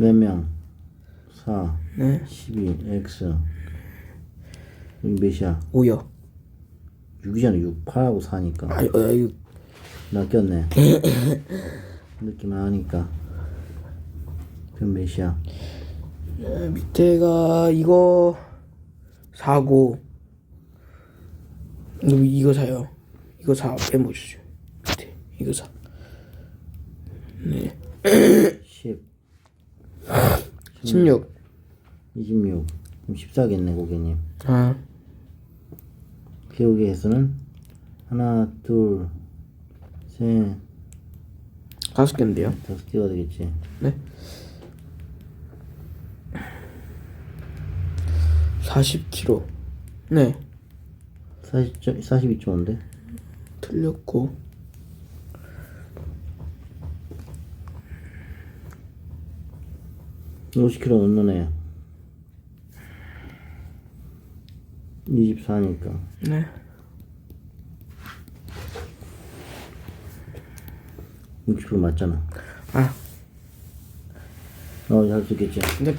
몇 명? 4, 네. 12, X. 여기 몇이야? 5요. 6이잖아, 6. 8하고 4니까. 아니, 어, 이거 나 꼈네. 느낌 하니까. 그럼 몇이야? 어, 밑에가 이거 사고 이거, 이거 사요. 이거 사 빼보시죠. 밑에 이거 사. 네. 10, 16. 26. 그럼 14겠네, 고객님. 아, 기억의 횟수는 하나, 둘, 셋, 다섯 개인데요. 다섯 개가 되겠지. 네. 40kg. 네. 40, 42.5인데? 틀렸고. 오0 k g 넣는 애. 24니까. 네. 육십 60% 맞잖아. 아, 어, 잘 수 있겠지. 근데